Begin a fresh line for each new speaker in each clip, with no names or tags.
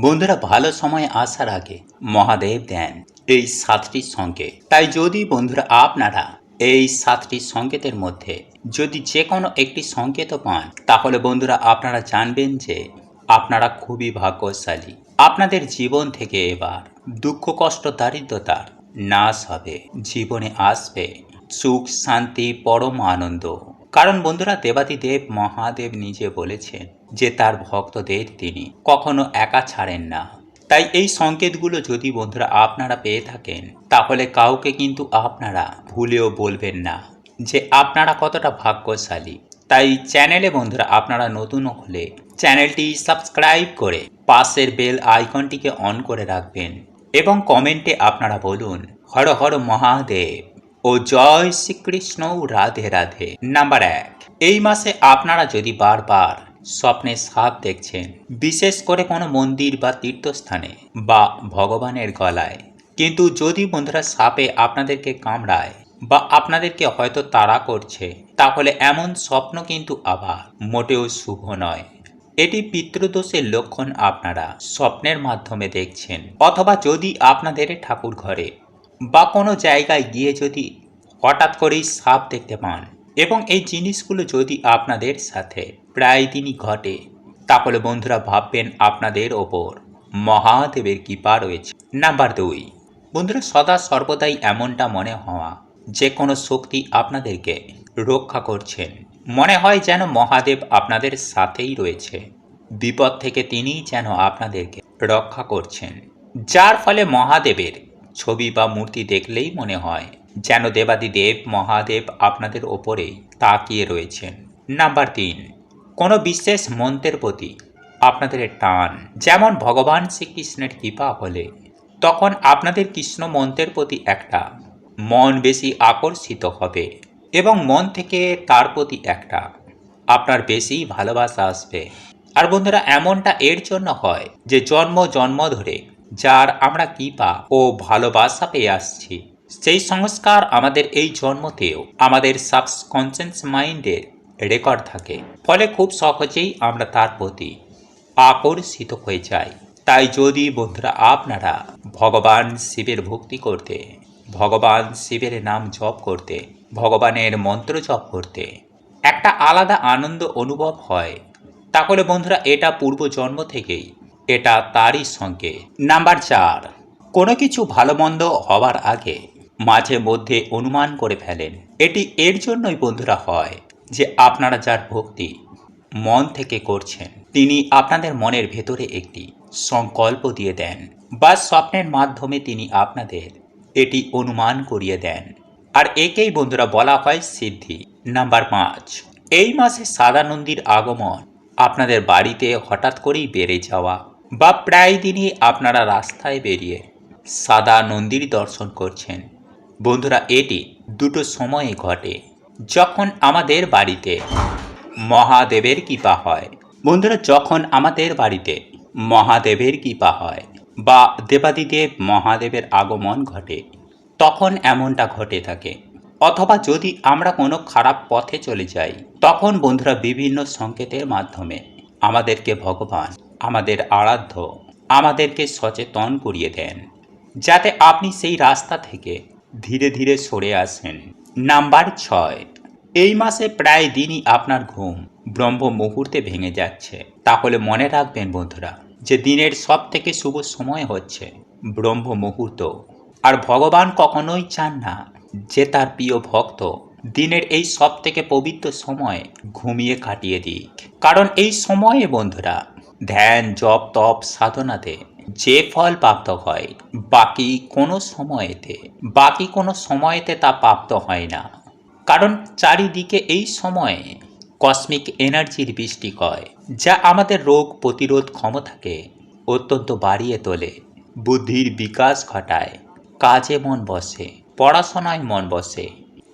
বন্ধুরা, ভালো সময় আসার আগে মহাদেব দেন এই সাতটি সংকেত তাই যদি বন্ধুরা, আপনারা এই সাতটি সংকেতের মধ্যে যদি যে কোনো একটি সংকেত পান, তাহলে বন্ধুরা, আপনারা জানবেন যে আপনারা খুবই ভাগ্যশালী। আপনাদের জীবন থেকে এবার দুঃখ, কষ্ট, দারিদ্রতার নাশ হবে। জীবনে আসবে সুখ, শান্তি, পরম আনন্দ। কারণ বন্ধুরা, দেবাদিদেব মহাদেব নিজে বলেছেন যে তার ভক্তদের তিনি কখনো একা ছাড়েন না। তাই এই সংকেতগুলো যদি বন্ধুরা আপনারা পেয়ে থাকেন, তাহলে কাউকে কিন্তু আপনারা ভুলেও বলবেন না যে আপনারা কতটা ভাগ্যশালী। তাই চ্যানেলে বন্ধুরা আপনারা নতুন হলে চ্যানেলটি সাবস্ক্রাইব করে পাশের বেল আইকনটিকে অন করে রাখবেন এবং কমেন্টে আপনারা বলুন, হর হর মহাদেব ও জয় শ্রীকৃষ্ণ রাধে রাধে। নাম্বার এক, এই মাসে আপনারা যদি বারবার স্বপ্নে সাপ দেখছেন বিশেষ করে কোনো মন্দির বা তীর্থস্থানে বা ভগবানের গলায়। কিন্তু যদি বন্ধুরা সাপে আপনাদেরকে কামড়ায় বা আপনাদেরকে হয়তো তাড়া করছে, তাহলে এমন স্বপ্ন কিন্তু আবার মোটেও শুভ নয়। এটি পিতৃদোষের লক্ষণ আপনারা স্বপ্নের মাধ্যমে দেখছেন। অথবা যদি আপনাদের ঠাকুর ঘরে বা কোনো জায়গায় গিয়ে যদি হঠাৎ করেই সাপ দেখতে পান এবং এই জিনিসগুলো যদি আপনাদের সাথে প্রায় দিনই ঘটে, তাহলে বন্ধুরা ভাববেন আপনাদের ওপর মহাদেবের কৃপা রয়েছে। নাম্বার দুই, বন্ধুরা সদা সর্বদাই এমনটা মনে হওয়া, যে কোনো শক্তি আপনাদেরকে রক্ষা করছেন। মনে হয় যেন মহাদেব আপনাদের সাথেই রয়েছে। বিপদ থেকে তিনিই যেন আপনাদেরকে রক্ষা করছেন। যার ফলে মহাদেবের ছবি বা মূর্তি দেখলেই মনে হয় যেন দেবাদিদেব, মহাদেব আপনাদের ওপরেই তাকিয়ে রয়েছেন। নাম্বার তিন, কোনো বিশেষ মন্ত্রের প্রতি আপনাদের টান। যেমন ভগবান শ্রীকৃষ্ণের কৃপা হলে, তখন আপনাদের কৃষ্ণ মন্ত্রের প্রতি একটা মন বেশি আকর্ষিত হবে এবং মন থেকে তার প্রতি একটা আপনার বেশি ভালোবাসা আসবে। আর বন্ধুরা, এমনটা এর জন্য হয় যে জন্ম জন্ম ধরে যার আমরা কৃপা ও ভালোবাসা পেয়ে আসছি সেই সংস্কার আমাদের এই জন্মতেও আমাদের সাবকনসিয়াস মাইন্ডের রেকর্ড থাকে। ফলে খুব সহজেই আমরা তার প্রতি আকর্ষিত হয়ে যাই। তাই যদি বন্ধুরা আপনারা ভগবান শিবের ভক্তি করতে, ভগবান শিবের নাম জপ করতে, ভগবানের মন্ত্র জপ করতে একটা আলাদা আনন্দ অনুভব হয়, তাহলে বন্ধুরা এটা পূর্বজন্ম থেকেই এটা তারই সঙ্গে। নাম্বার চার, কোনো কিছু ভালো মন্দ হওয়ার আগে মাঝে মধ্যে অনুমান করে ফেলেন। এটি এর জন্যই বন্ধুরা হয় যে আপনারা যার ভক্তি মন থেকে করছেন, তিনি আপনাদের মনের ভেতরে একটি সংকল্প দিয়ে দেন বা স্বপ্নের মাধ্যমে তিনি আপনাদের এটি অনুমান করিয়ে দেন। আর একেই বন্ধুরা বলা হয় সিদ্ধি। নাম্বার পাঁচ, এই মাসে সাদা নন্দীর আগমন আপনাদের বাড়িতে হঠাৎ করেই বেড়ে যাওয়া বা প্রায় দিনই আপনারা রাস্তায় বেরিয়ে সাদা নন্দীর দর্শন করছেন। বন্ধুরা, এটি দুটো সময়ে ঘটে। যখন আমাদের বাড়িতে মহাদেবের কৃপা হয়, বন্ধুরা, যখন আমাদের বাড়িতে মহাদেবের কৃপা হয় বা দেবাদিদেব মহাদেবের আগমন ঘটে, তখন এমনটা ঘটে থাকে। অথবা যদি আমরা কোনো খারাপ পথে চলে যাই, তখন বন্ধুরা, বিভিন্ন সংকেতের মাধ্যমে আমাদেরকে ভগবান আমাদের আরাধ্য আমাদেরকে সচেতন করিয়ে দেন। যাতে আপনি সেই রাস্তা থেকে ধীরে ধীরে সরে আসেন। নাম্বার ছয়। এই মাসে প্রায় দিনই আপনার ঘুম ব্রহ্ম মুহূর্তে ভেঙে যাচ্ছে। তাহলে মনে রাখবেন বন্ধুরা, যে দিনের সব থেকে শুভ সময় হচ্ছে ব্রহ্ম মুহূর্ত। আর ভগবান কখনোই চান না যে তার প্রিয় ভক্ত দিনের এই সব থেকে পবিত্র সময় ঘুমিয়ে কাটিয়ে দিক। কারণ এই সময়ে বন্ধুরা ধ্যান, জপ, তপ, সাধনাতে যে ফল প্রাপ্ত হয়, বাকি কোনো সময়েতে, বাকি কোনো সময়েতে তা প্রাপ্ত হয় না। কারণ চারিদিকে এই সময়ে কসমিক এনার্জির বৃষ্টি হয়, যা আমাদের রোগ প্রতিরোধ ক্ষমতাকে অত্যন্ত বাড়িয়ে তোলে, বুদ্ধির বিকাশ ঘটায়, কাজে মন বসে, পড়াশোনায় মন বসে,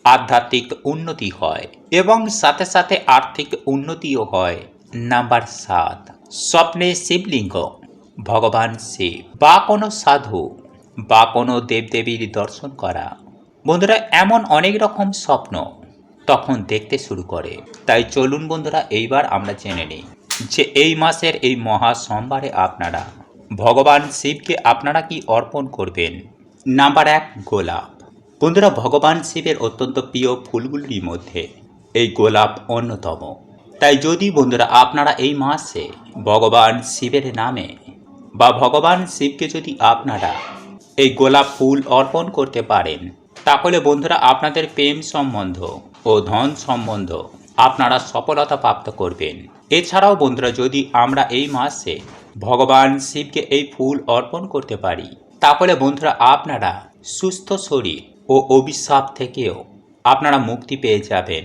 আধ্যাত্মিক উন্নতি হয় এবং সাথে সাথে আর্থিক উন্নতিও হয়। নাম্বার সাত, স্বপ্নে শিবলিঙ্গ। ভগবান শিব। বা কোনো সাধু, বা কোনো দেবদেবীর দর্শন করা। বন্ধুরা, এমন অনেক রকম স্বপ্ন তখন দেখতে শুরু করে। তাই চলুন বন্ধুরা, এইবার আমরা জেনে নিই যে এই মাসের এই মহা সোমবারে আপনারা, ভগবান শিবকে আপনারা কি অর্পণ করবেন? নাম্বার এক, গোলাপ। বন্ধুরা, ভগবান শিবের অত্যন্ত প্রিয় ফুলগুলির মধ্যে এই গোলাপ অন্যতম। তাই যদি বন্ধুরা, আপনারা এই মাসে ভগবান শিবের নামে বা ভগবান শিবকে যদি আপনারা এই গোলাপ ফুল অর্পণ করতে পারেন, তাহলে বন্ধুরা আপনাদের প্রেম সম্বন্ধ ও ধন সম্বন্ধ আপনারা সফলতা প্রাপ্ত করবেন। এছাড়াও বন্ধুরা, যদি আমরা এই মাসে ভগবান শিবকে এই ফুল অর্পণ করতে পারি, তাহলে বন্ধুরা আপনারা সুস্থ শরীর ও অভিশাপ থেকেও আপনারা মুক্তি পেয়ে যাবেন।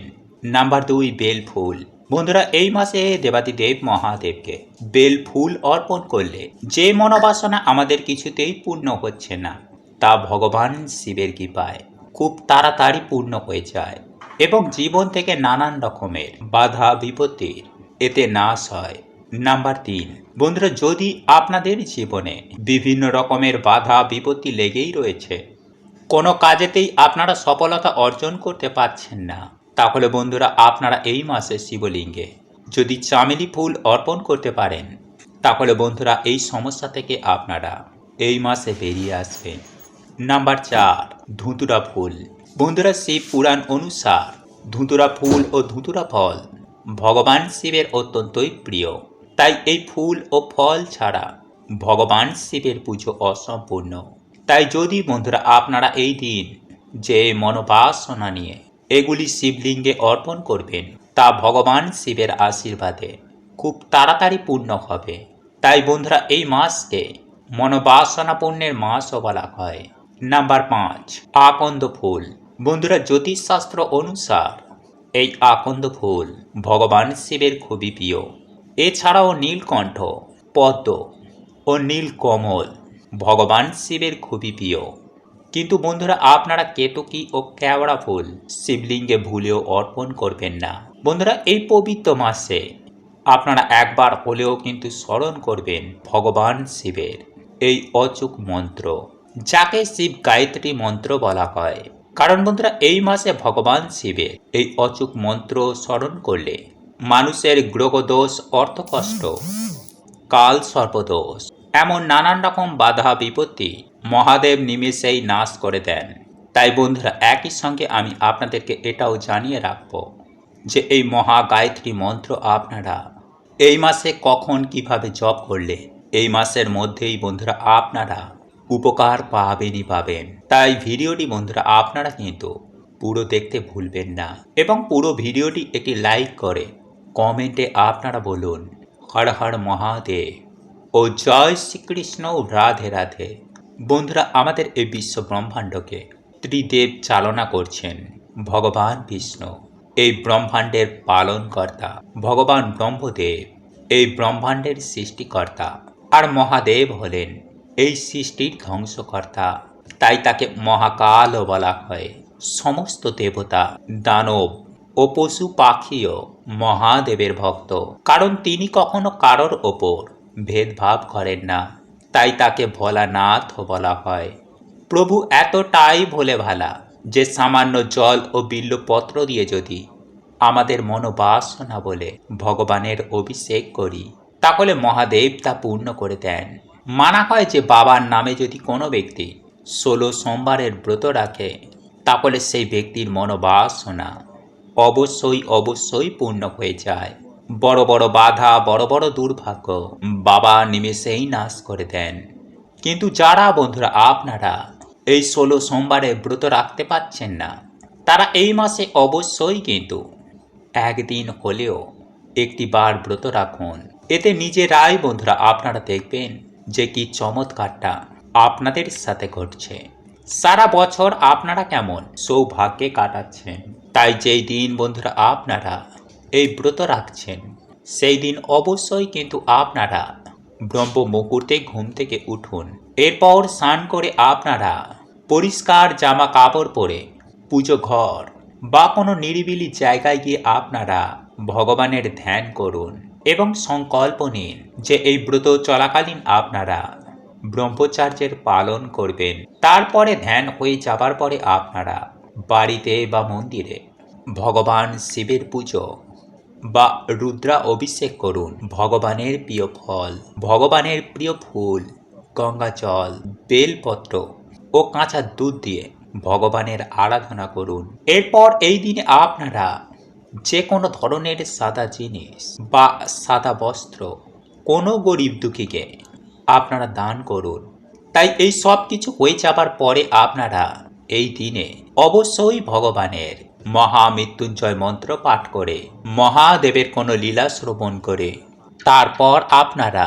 নাম্বার দুই, বেল ফুল। বন্ধুরা, এই মাসে দেবাদিদেব মহাদেবকে বেল ফুল অর্পণ করলে যে মনোবাসনা আমাদের কিছুতেই পূর্ণ হচ্ছে না, তা ভগবান শিবের কৃপায় খুব তাড়াতাড়ি পূর্ণ হয়ে যায় এবং জীবন থেকে নানান রকমের বাধা বিপত্তির এতে নাশ হয়। নাম্বার তিন, বন্ধুরা, যদি আপনাদের জীবনে বিভিন্ন রকমের বাধা বিপত্তি লেগেই রয়েছে, কোনো কাজেতেই আপনারা সফলতা অর্জন করতে পারছেন না। তাহলে বন্ধুরা আপনারা এই মাসে শিবলিঙ্গে যদি চামেলি ফুল অর্পণ করতে পারেন, তাহলে বন্ধুরা এই সমস্যা থেকে আপনারা এই মাসে বেরিয়ে আসবেন। নাম্বার চার, ধুতুরা ফুল। বন্ধুরা শিব পুরাণ অনুসার ধুতুরা ফুল ও ধুতুরা ফল ভগবান শিবের অত্যন্তই প্রিয়। তাই এই ফুল ও ফল ছাড়া ভগবান শিবের পুজো অসম্পূর্ণ। তাই যদি বন্ধুরা আপনারা এই দিন যে মনোবাসনা নিয়ে এগুলি শিবলিঙ্গে অর্পণ করবেন। তা ভগবান শিবের আশীর্বাদে খুব তাড়াতাড়ি পূর্ণ হবে। তাই বন্ধুরা, এই মাসকে মনোবাসনা পূর্ণের মাসও বলা হয়। নাম্বার পাঁচ, আকন্দ ফুল। বন্ধুরা, জ্যোতিষশাস্ত্র অনুসার এই আকন্দ ফুল ভগবান শিবের খুবই প্রিয়। এছাড়াও নীলকণ্ঠ, পদ্ম ও নীলকমল ভগবান শিবের খুবই প্রিয়। কিন্তু বন্ধুরা, আপনারা কেতকী ও কেওড়া ফুল শিবলিঙ্গে ভুলেও অর্পণ করবেন না। বন্ধুরা, এই পবিত্র মাসে আপনারা একবার হলেও কিন্তু স্মরণ করবেন ভগবান শিবের এই অচুক মন্ত্র, যাকে শিব গায়ত্রী মন্ত্র বলা হয়। কারণ বন্ধুরা, এই মাসে ভগবান শিবের এই অচুক মন্ত্র স্মরণ করলে মানুষের গ্রহদোষ, অর্থকষ্ট, কাল সর্পদোষ, এমন নানান রকম বাধা বিপত্তি মহাদেব নিমেষেই নাশ করে দেন। তাই বন্ধুরা, একই সঙ্গে আমি আপনাদেরকে এটাও জানিয়ে রাখব যে এই মহা গায়ত্রী মন্ত্র আপনারা এই মাসে কখন কীভাবে জপ করলে এই মাসের মধ্যেই বন্ধুরা আপনারা উপকার পাবেনই পাবেন। তাই ভিডিওটি বন্ধুরা, আপনারা কিন্তু পুরো দেখতে ভুলবেন না এবং পুরো ভিডিওটি একটি লাইক করে কমেন্টে আপনারা বলুন, হর হর মহাদেব ও জয় শ্রীকৃষ্ণ রাধে রাধে। বন্ধুরা, আমাদের এই বিশ্ব ব্রহ্মাণ্ডকে ত্রিদেব চালনা করছেন ভগবান বিষ্ণু। এই ব্রহ্মাণ্ডের পালনকর্তা ভগবান ব্রহ্মদেব, এই ব্রহ্মাণ্ডের সৃষ্টিকর্তা আর মহাদেব হলেন এই সৃষ্টির ধ্বংসকর্তা। তাই তাকে মহাকালও বলা হয়। সমস্ত দেবতা, দানব ও পশু পাখিও মহাদেবের ভক্ত। কারণ তিনি কখনো কারোর ওপর ভেদভাব করেন না। তাই তাকে ভোলানাথ বলা হয়। প্রভু এতটাই ভোলে ভালা যে সামান্য জল ও বিল্লপত্র দিয়ে যদি আমাদের মনোবাসনা বলে ভগবানের অভিষেক করি, তাহলে মহাদেব তা পূর্ণ করে দেন। মানা হয় যে বাবার নামে যদি কোনো ব্যক্তি ষোলো সোমবারের ব্রত রাখে, তাহলে সেই ব্যক্তির মনোবাসনা অবশ্যই অবশ্যই পূর্ণ হয়ে যায়। বড় বড় বাধা, বড় বড় দুর্ভাগ্য বাবা নিমেষেই নাশ করে দেন। কিন্তু যারা বন্ধুরা আপনারা এই ষোলো সোমবারে ব্রত রাখতে পাচ্ছেন না, তারা এই মাসে অবশ্যই কিন্তু একদিন হলেও একটি বার ব্রত রাখুন। এতে নিজেরাই বন্ধুরা আপনারা দেখবেন যে কি চমৎকারটা আপনাদের সাথে ঘটছে। সারা বছর আপনারা কেমন সৌভাগ্যে কাটাচ্ছেন। তাই যেই দিন বন্ধুরা আপনারা এই ব্রত রাখছেন। সেই দিন অবশ্যই কিন্তু আপনারা ব্রহ্ম মুহূর্তে ঘুম থেকে উঠুন। এরপর স্নান করে আপনারা পরিষ্কার জামা কাপড় পরে পুজো ঘর বা কোনো নিরিবিলি জায়গায় গিয়ে আপনারা ভগবানের ধ্যান করুন এবং সংকল্প নিন যে এই ব্রত চলাকালীন আপনারা ব্রহ্মচার্যের পালন করবেন। তারপরে ধ্যান হয়ে যাবার পরে আপনারা বাড়িতে বা মন্দিরে ভগবান শিবের পুজো বা রুদ্রা অভিষেক করুন। ভগবানের প্রিয় ফল, ভগবানের প্রিয় ফুল, গঙ্গা জল, বেলপত্র ও কাঁচা দুধ দিয়ে ভগবানের আরাধনা করুন। এরপর এই দিনে আপনারা যে কোনো ধরনের সাদা জিনিস বা সাদা বস্ত্র কোনো গরিব দুঃখীকে আপনারা দান করুন। তাই এই সব কিছু হয়ে যাবার পরে আপনারা এই দিনে অবশ্যই ভগবানের মহামৃত্যুঞ্জয় মন্ত্র পাঠ করে, মহাদেবের কোনো লীলা শ্রবণ করে। তারপর আপনারা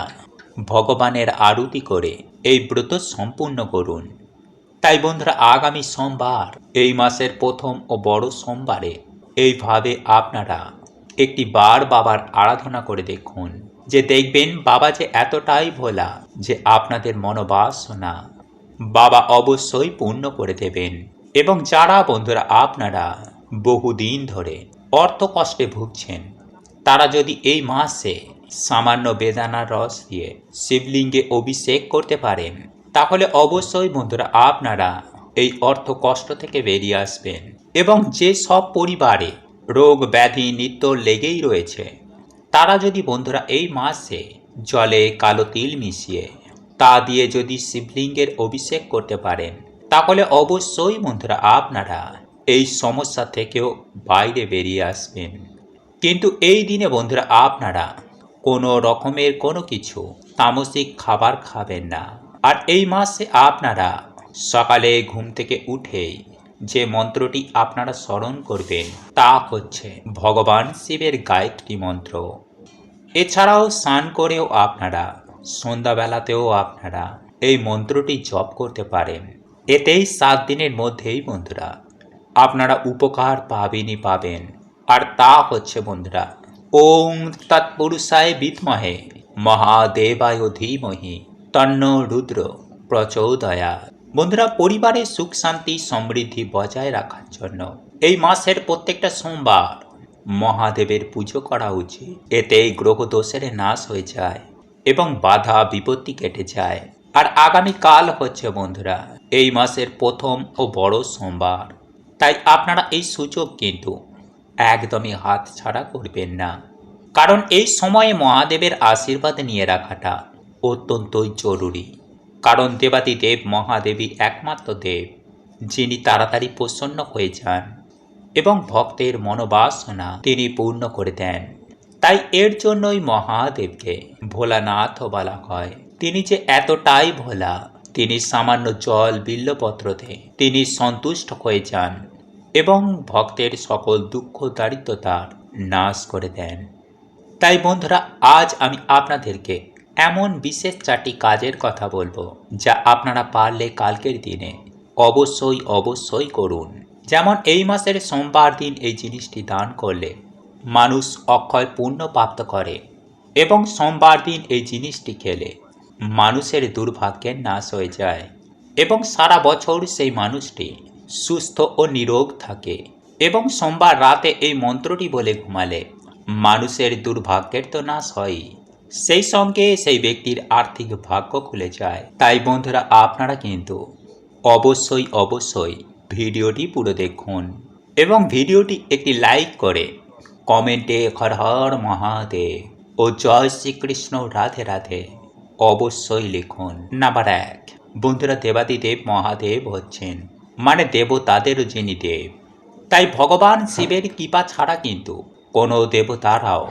ভগবানের আরতি করে এই ব্রত সম্পূর্ণ করুন। তাই বন্ধুরা, আগামী সোমবার, এই মাসের প্রথম ও বড় সোমবারে এইভাবে আপনারা একটি বার বাবার আরাধনা করে দেখুন, যে দেখবেন বাবা যে এতটাই ভোলা যে আপনাদের মনোবাসনা বাবা অবশ্যই পূর্ণ করে দেবেন। এবং যারা বন্ধুরা, আপনারা বহুদিন ধরে অর্থ কষ্টে ভুগছেন। তারা যদি এই মাসে সামান্য বেদানার রস দিয়ে শিবলিঙ্গে অভিষেক করতে পারেন, তাহলে অবশ্যই বন্ধুরা আপনারা এই অর্থ কষ্ট থেকে বেরিয়ে আসবেন এবং যে সব পরিবারে রোগ ব্যাধি নিত্য লেগেই রয়েছে, তারা যদি বন্ধুরা এই মাসে জলে কালো তিল মিশিয়ে তা দিয়ে যদি শিবলিঙ্গের অভিষেক করতে পারেন, তাহলে অবশ্যই বন্ধুরা আপনারা এই সমস্যা থেকেও বাইরে বেরিয়ে আসবেন। কিন্তু এই দিনে বন্ধুরা, আপনারা কোনো রকমের কোনো কিছু তামসিক খাবার খাবেন না। আর এই মাসে আপনারা সকালে ঘুম থেকে উঠেই যে মন্ত্রটি আপনারা স্মরণ করবেন, তা হচ্ছে ভগবান শিবের গায়ত্রী মন্ত্র। এছাড়াও স্নান করেও আপনারা, সন্ধ্যাবেলাতেও আপনারা এই মন্ত্রটি জপ করতে পারেন। এতেই সাত দিনের মধ্যেই বন্ধুরা আপনারা উপকার পাবেনই পাবেন। আর তা হচ্ছে বন্ধুরা, ওং তৎপুরুষায় বিদ্মহে, মহাদেবায় ধীমহি, তন্ন রুদ্র প্রচোদয়া। বন্ধুরা পরিবারের সুখ, শান্তি, সমৃদ্ধি বজায় রাখার জন্য এই মাসের প্রত্যেকটা সোমবার মহাদেবের পুজো করা উচিত। এতে গ্রহ দোষের নাশ হয়ে যায় এবং বাধা, বিপত্তি কেটে যায়। আর আগামী কাল হচ্ছে বন্ধুরা, এই মাসের প্রথম ও বড় সোমবার। তাই আপনারা এই সুযোগ কিন্তু একদমই হাত ছাড়া করবেন না। কারণ এই সময়ে মহাদেবের আশীর্বাদ নিয়ে রাখাটা অত্যন্তই জরুরি। কারণ দেবাদি দেব মহাদেবী একমাত্র দেব, যিনি তাড়াতাড়ি প্রসন্ন হয়ে যান এবং ভক্তের মনোবাসনা তিনি পূর্ণ করে দেন। তাই এর জন্যই মহাদেবকে ভোলানাথ বলা হয়। তিনি যে এতটাই ভোলা, তিনি সামান্য জল বিল্লপত্রতে তিনি সন্তুষ্ট হয়ে যান। এবং ভক্তের সকল দুঃখ দারিদ্রতার নাশ করে দেন। তাই বন্ধুরা, আজ আমি আপনাদেরকে এমন বিশেষ চারটি কাজের কথা বলব, যা আপনারা পারলে কালকের দিনে অবশ্যই অবশ্যই করুন। যেমন এই মাসের সোমবার দিন এই জিনিসটি দান করলে মানুষ অক্ষয় পুণ্য প্রাপ্ত করে এবং সোমবার দিন এই জিনিসটি খেলে মানুষের দুর্ভাগ্যের নাশ হয়ে যায় এবং সারা বছর সেই মানুষটি সুস্থ ও নিরোগ থাকে এবং সোমবার রাতে এই মন্ত্রটি বলে ঘুমালে। মানুষের দুর্ভাগ্যের তো নাশ হয়ই সেই সঙ্গে সেই ব্যক্তির আর্থিক ভাগ্য খুলে যায়। তাই বন্ধুরা, আপনারা কিন্তু অবশ্যই অবশ্যই ভিডিওটি পুরো দেখুন এবং ভিডিওটি একটি লাইক করে কমেন্টে হর হর মহাদেব ও জয় শ্রীকৃষ্ণ রাধে রাধে অবশ্যই লিখুন। নাম্বার এক, বন্ধুরা, দেবাদিদেব মহাদেব হচ্ছেন মানে দেবতাদেরও যিনি দেব। তাই ভগবান শিবের কৃপা ছাড়া কিন্তু কোনো দেবতারাও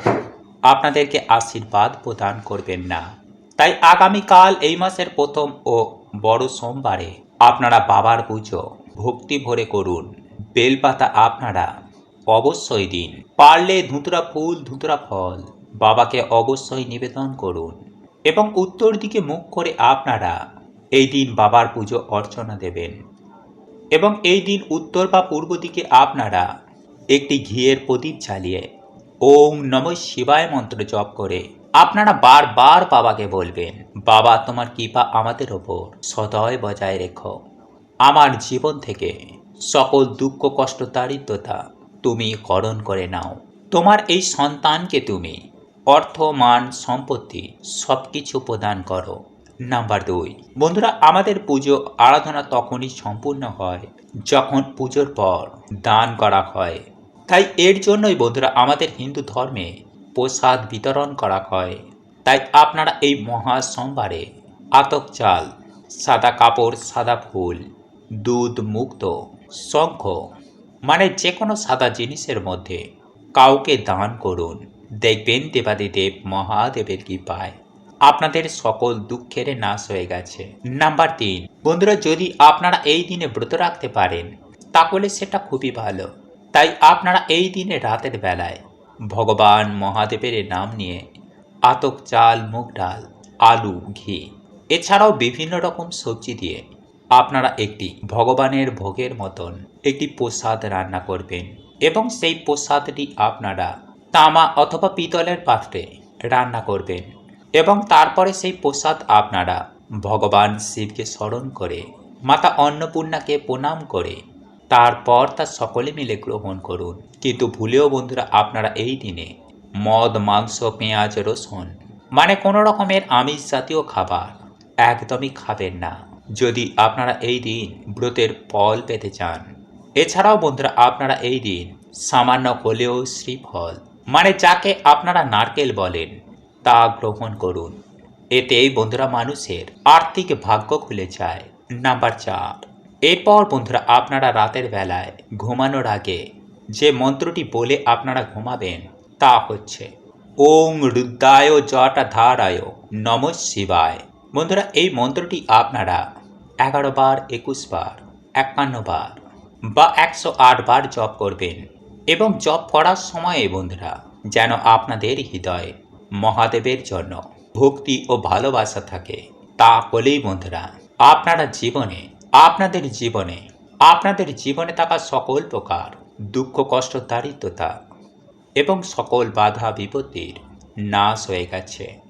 আপনাদেরকে আশীর্বাদ প্রদান করবেন না। তাই আগামীকাল এই মাসের প্রথম ও বড় সোমবারে আপনারা বাবার পুজো, ভক্তি ভরে করুন। বেলপাতা আপনারা অবশ্যই দিন। পারলে ধুতরা ফুল, ধুতরা ফল বাবাকে অবশ্যই নিবেদন করুন। এবং উত্তর দিকে মুখ করে আপনারা এই দিন বাবার পুজো অর্চনা দেবেন। এবং এই দিন উত্তর বা পূর্ব দিকে আপনারা একটি ঘিয়ের প্রদীপ জ্বালিয়ে ওম নম শিবায় মন্ত্র জপ করে আপনারা বারবার বাবাকে বলবেন, বাবা, তোমার কৃপা আমাদের ওপর, সদয় বজায় রেখো। আমার জীবন থেকে সকল দুঃখ, কষ্ট, দারিদ্রতা তুমি হরণ করে নাও। তোমার এই সন্তানকে তুমি অর্থ, মান, সম্পত্তি সব কিছু প্রদান করো। নাম্বার দুই। বন্ধুরা, আমাদের পুজো আরাধনা তখনই সম্পূর্ণ হয় যখন পুজোর পর দান করা হয়। তাই এর জন্যই বন্ধুরা, আমাদের হিন্দু ধর্মে প্রসাদ বিতরণ করা হয়। তাই আপনারা এই মহা সোমবারে আতক চাল, সাদা কাপড়, সাদা ফুল, দুধ মুক্ত, শঙ্খ মানে যে কোনো সাদা জিনিসের মধ্যে কাউকে দান করুন। দেখবেন দেবাদিদেব মহাদেবের কি পায় আপনাদের সকল দুঃখের নাশ হয়ে গেছে। নাম্বার তিন, বন্ধুরা, যদি আপনারা এই দিনে ব্রত রাখতে পারেন, তাহলে সেটা খুবই ভালো। তাই আপনারা এই দিনে রাতের বেলায় ভগবান মহাদেবের নাম নিয়ে আতক চাল, মুগ ডাল, আলু, ঘি, এছাড়াও বিভিন্ন রকম সবজি দিয়ে আপনারা একটি ভগবানের ভোগের মতন একটি প্রসাদ রান্না করবেন এবং সেই প্রসাদটি আপনারা তামা অথবা পিতলের পাত্রে রান্না করবেন। এবং তারপরে সেই প্রসাদ আপনারা ভগবান শিবকে স্মরণ করে, মাতা অন্নপূর্ণাকে প্রণাম করে, তারপর তা সকলে মিলে গ্রহণ করুন। কিন্তু ভুলেও বন্ধুরা, আপনারা এই দিনে মদ, মাংস, পেঁয়াজ, রসুন মানে কোনো রকমের আমিষ জাতীয় খাবার একদমই খাবেন না। যদি আপনারা এই দিন ব্রতের ফল পেতে চান, এছাড়াও বন্ধুরা, আপনারা এই দিন সামান্য হলেও শ্রীফল মানে যাকে আপনারা নারকেল বলেন তা গ্রহণ করুন। এতে বন্ধুরা মানুষের আর্থিক ভাগ্য খুলে যায়। নাম্বার চার। এরপর বন্ধুরা আপনারা রাতের বেলায় ঘুমানোর আগে যে মন্ত্রটি বলে আপনারা ঘুমাবেন তা হচ্ছে, ওং রুদ্রায় জটা ধারায় নম শিবায়। বন্ধুরা, এই মন্ত্রটি আপনারা এগারো বার, একুশ বার, একান্ন বার বা একশো আট বার জপ করবেন এবং জপ করার সময়ে বন্ধুরা যেন আপনাদের হৃদয়ে মহাদেবের জন্য ভক্তি ও ভালোবাসা থাকে। তা হলেই বন্ধুরা, আপনারা জীবনে, আপনাদের জীবনে আপনাদের জীবনে থাকা সকল প্রকার দুঃখ, কষ্ট, দারিদ্রতা এবং সকল বাধা, বিপত্তির নাশ হয়ে গেছে।